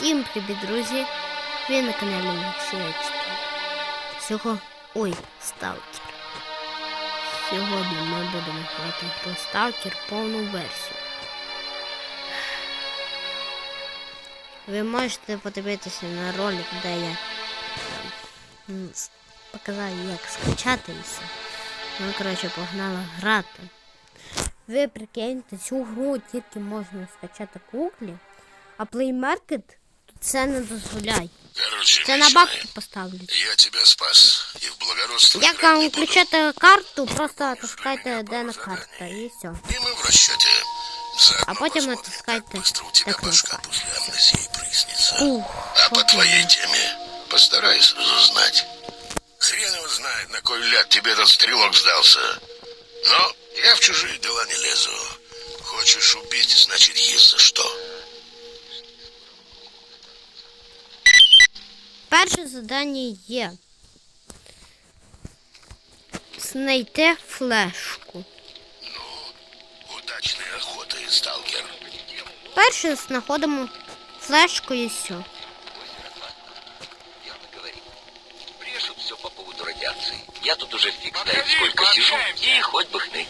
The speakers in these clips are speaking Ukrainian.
Всім привіт, друзі! Ви на каналі Олексія 4. Сього... Ой, Сталкер. Сьогодні ми будемо грати про Сталкер повну версію. Ви можете подивитися на ролик, де я показав, як скачати все. Ну, коротше, погнала грати. Ви прикиньте, цю гру тільки можна скачати в Гуглі, а Market це не дозволяє. Короче, Це на Мишина, бабки поставлять. я тебя спас. И в благородство Як играть не вам буду. включати карту, просто натискайте де на карта і все. И мы в расчете. Заодно А потім посмотрим, натискайте как быстро у тебя так на башка карту. после амнезии прояснится. Ух, А по окей. твоей теме постараюсь разузнать. Хрен его знает, на кой ляд тебе этот стрелок сдался. Но я в чужие дела не лезу. Хочешь убить, значит есть за что. Перше завдання є. Знайти флешку. Удачной охоты, сталкер. Перше знаходимо флешку і все. Верно говорит. Брешут все по поводу радиации. Я тут уже фиг знает сколько сижу, и хоть бы хны.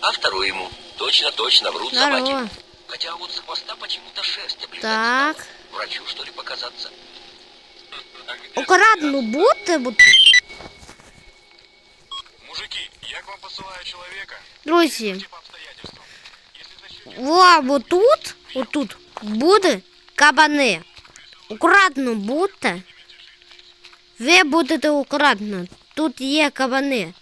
А второй ему. Точно-точно врут Здорово. собаки. Хотя вот с хвоста почему-то шерсть облизать Так. стала. Врачу, что ли, показаться? Акуратно бути. Мужики, я к вам посылаю человека. Друзі, Судя по обстоятельствам. Если защитите во, тут, отут, буде кабани. Акуратно будьте. Ви будете акуратно. Тут є кабани.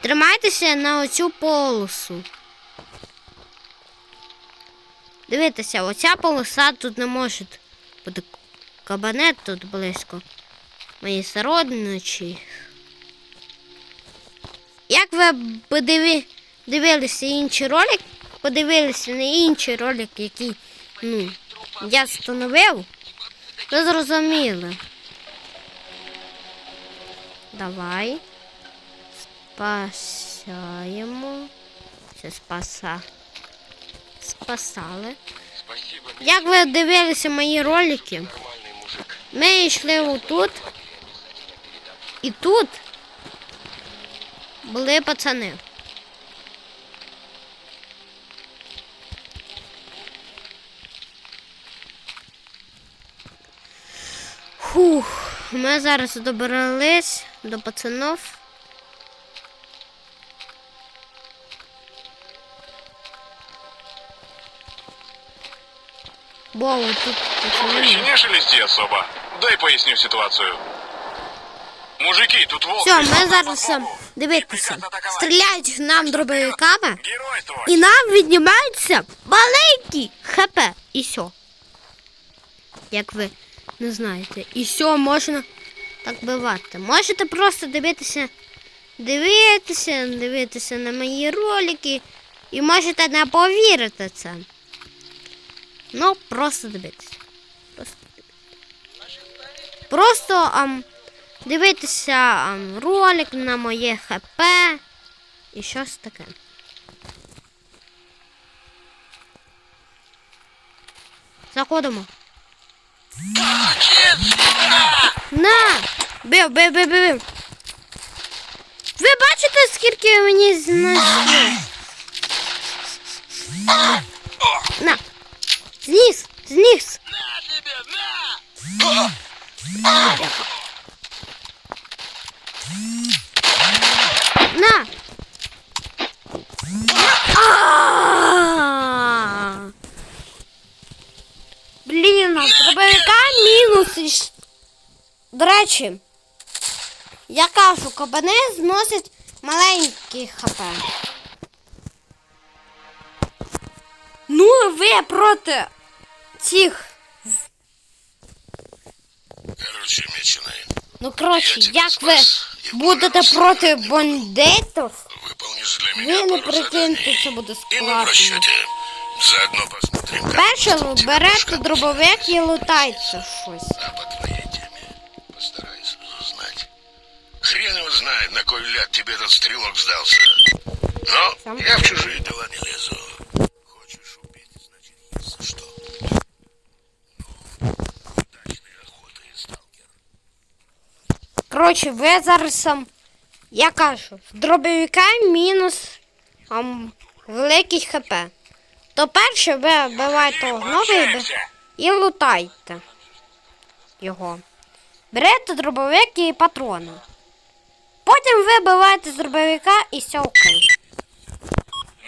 Тримайтеся на оцю полосу. Дивіться, оця полоса тут не може бути кабанет тут близько. Мої сородничі. Як ви подиві... дивилися інший ролик, подивилися на інший ролик, який ну, я встановив, ви зрозуміли. Давай. Спасаємо. Це спаса. Спасали. Як ви дивилися мої ролики, ми йшли отут. І тут були пацани. Фух, ми зараз добрались до пацанов. Бо тут пацани. Не шелести особо. Дай поясню ситуацию. Мужики, тут волк. Все, ми зараз атаковать. Стріляють нам дробовиками, і нам віднімаються маленькі хп. І все. Як ви не знаєте. І все можна так бивати. Можете просто дивитися, дивитися, дивитися на мої ролики. І можете не повірити це. Ну, просто дивитися. Просто дивитися. Просто ам, дивитися ам, ролик на моє ХП і щось таке. Заходимо. На! Бив, бив, бив, бив. Ви бачите, скільки мені знесли? На! Зніс! Зніс! На! А! Блін, а дробовика мінус. і щ- До речі, я кажу, кабани зносять маленький хп. Ну, ви проти цих. Короче, меченый, Ну, коротше, Я тебе як ви спас. І будете благородство проти не буду. бандитів, выполнишь для ви меня не пару прикиньте, заданий. це буде И мы в складно. расчете. Заодно посмотрим, как Перше быстро у тебя берете башка дробовик і прояснится. лутайте щось. Хрен его знает, на кой ляд тебе этот стрелок сдался. Но я в чужие дела не лезу. Хочешь убить, значит, есть что. Ну, удачной охоты, сталкер. Короче, ви зараз, я кажу, в дробовика мінус ам, великий хп. То перше ви вбивайте одного і лутайте його. Берете дробовики і патрони. Потім ви вбиваєте з дробовика і все окей.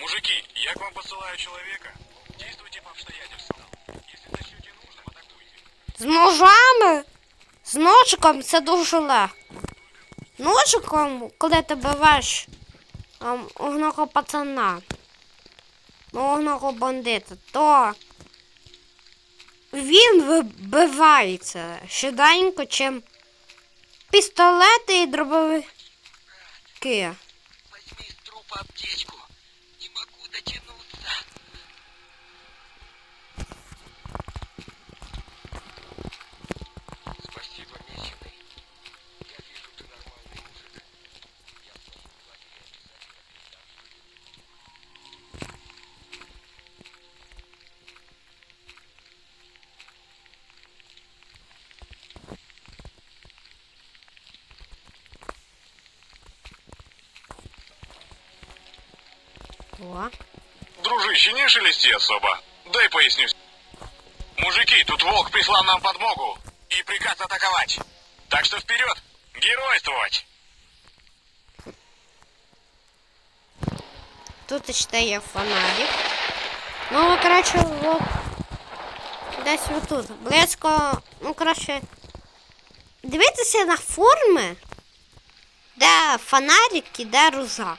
Мужики, я к вам посылаю человека. Действуйте по обстоятельствам. Если сочтете нужным, атакуйте. З ножами, з ножиком це дуже легко. Ножиком, коли ти биваєш ем, одного пацана, ну, одного бандита, то він вибивається швиденько, чим пістолети і дробовики. Возьми из трупа аптечку. О. Дружище, не шелести особо. Дай поясню. Мужики, тут волк прислал нам подмогу и приказ атаковать. Так что вперед, геройствовать. Тут ще є фонарик. Ну, коротше, от десь отут. Близько, ну, коротше, дивіться на форми, де фонарик і де рузак.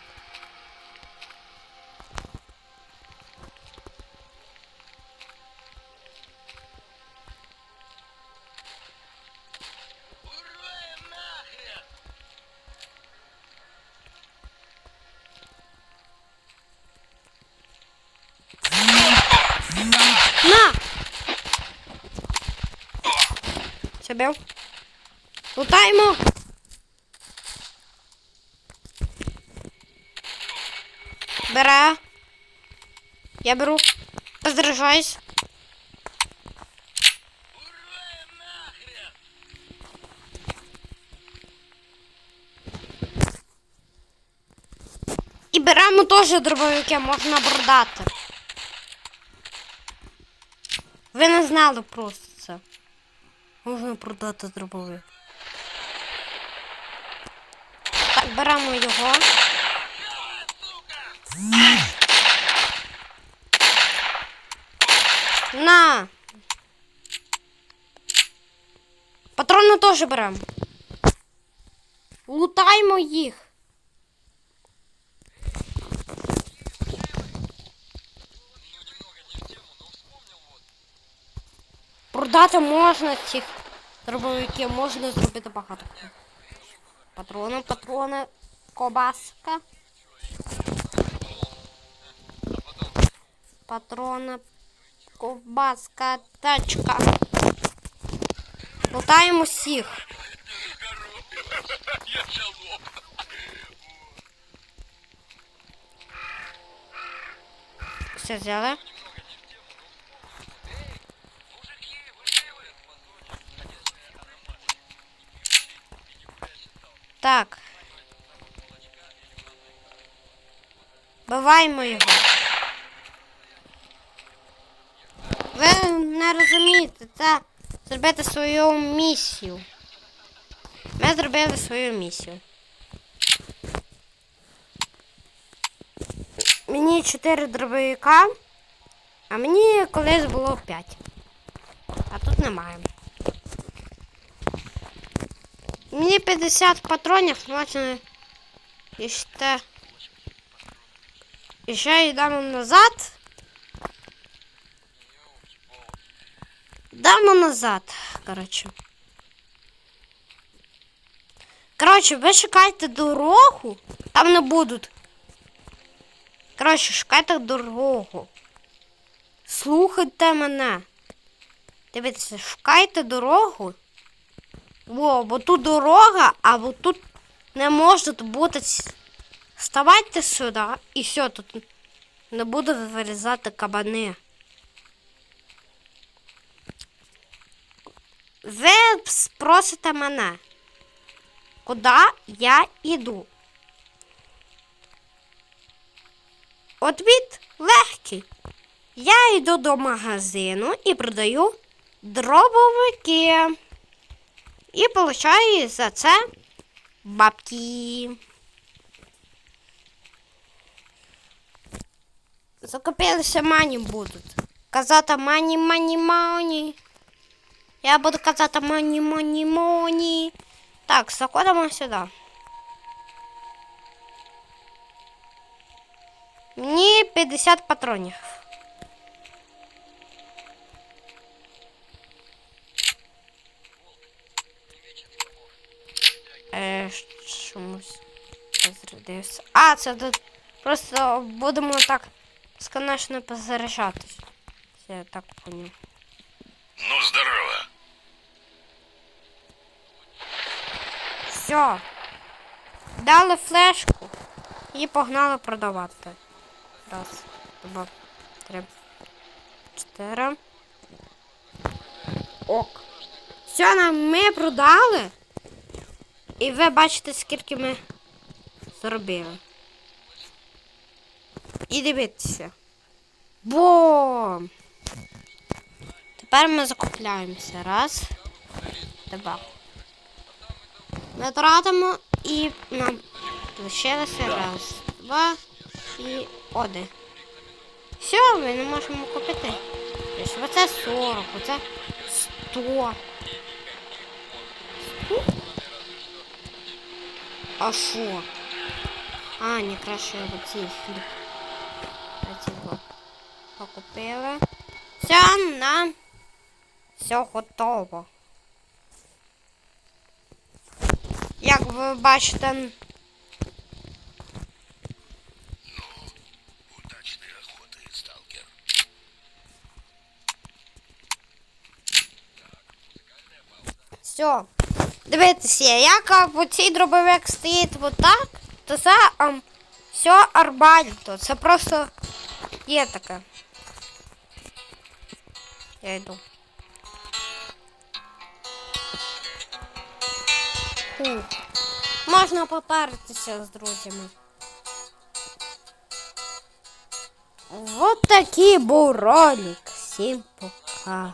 Себе. Лутаємо. Бере. Я беру. Нахрен! І беремо теж дробовики, можна продати. Ви не знали просто. Можна продати дробовик. Так, беремо його. На. Патрони теж беремо. Лутаємо їх. Продати можна цих дробовиків, можна зробити багато. Патрони, патрони, кобаска. Патрони, ковбаска, тачка. Лутаємо всіх. Все взяли. Так. Биваємо його. Ви не розумієте, це зробити свою місію. Ми зробили свою місію. Мені 4 дробовика, а мені колись було 5. А тут немає. Мені 50 патронів можна і ще. І ще йдемо назад. Йдемо назад, коротше. Коротше, ви шукайте дорогу. Там не будуть. Коротше, шукайте дорогу. Слухайте мене. Дивіться, шукайте дорогу. Во, бо тут дорога, а бо тут не може бути. ц- Ставайте сюди і все, тут не буду вирізати кабани. Ви спросите мене. куди я йду. Отвіт легкий. Я йду до магазину і продаю дробовики. І получаю за це бабки. Закупилися мані будуть. Казати мані, мані, мані. Я буду казати мані, мані, мані. Так, заходимо сюди. Мені 50 патронів. Розрядився. А, це тут просто будемо так сконечно позаряджатись. Я так поняв. Ну, здорово. Все. Дали флешку і погнали продавати. Раз, два, три, чотири. Ок. Все, нам ми продали. І ви бачите, скільки ми заробили. І дивіться. Бом! Тепер ми закупляємося. Раз, два. Ми тратимо і нам лишилося раз, два і один. Все, ми не можемо купити. Оце 40, оце 100. Сто? А що? А, не краще хліб. Оці во. Покупили. Все, нам все готово. Як ви бачите, все. Дивіться, як по цей дробовик стоїть отак, то це ам, все арбальто. Це просто є таке. Я йду. Фух. Можна попаритися з друзями. Вот такий був ролик. Всім пока.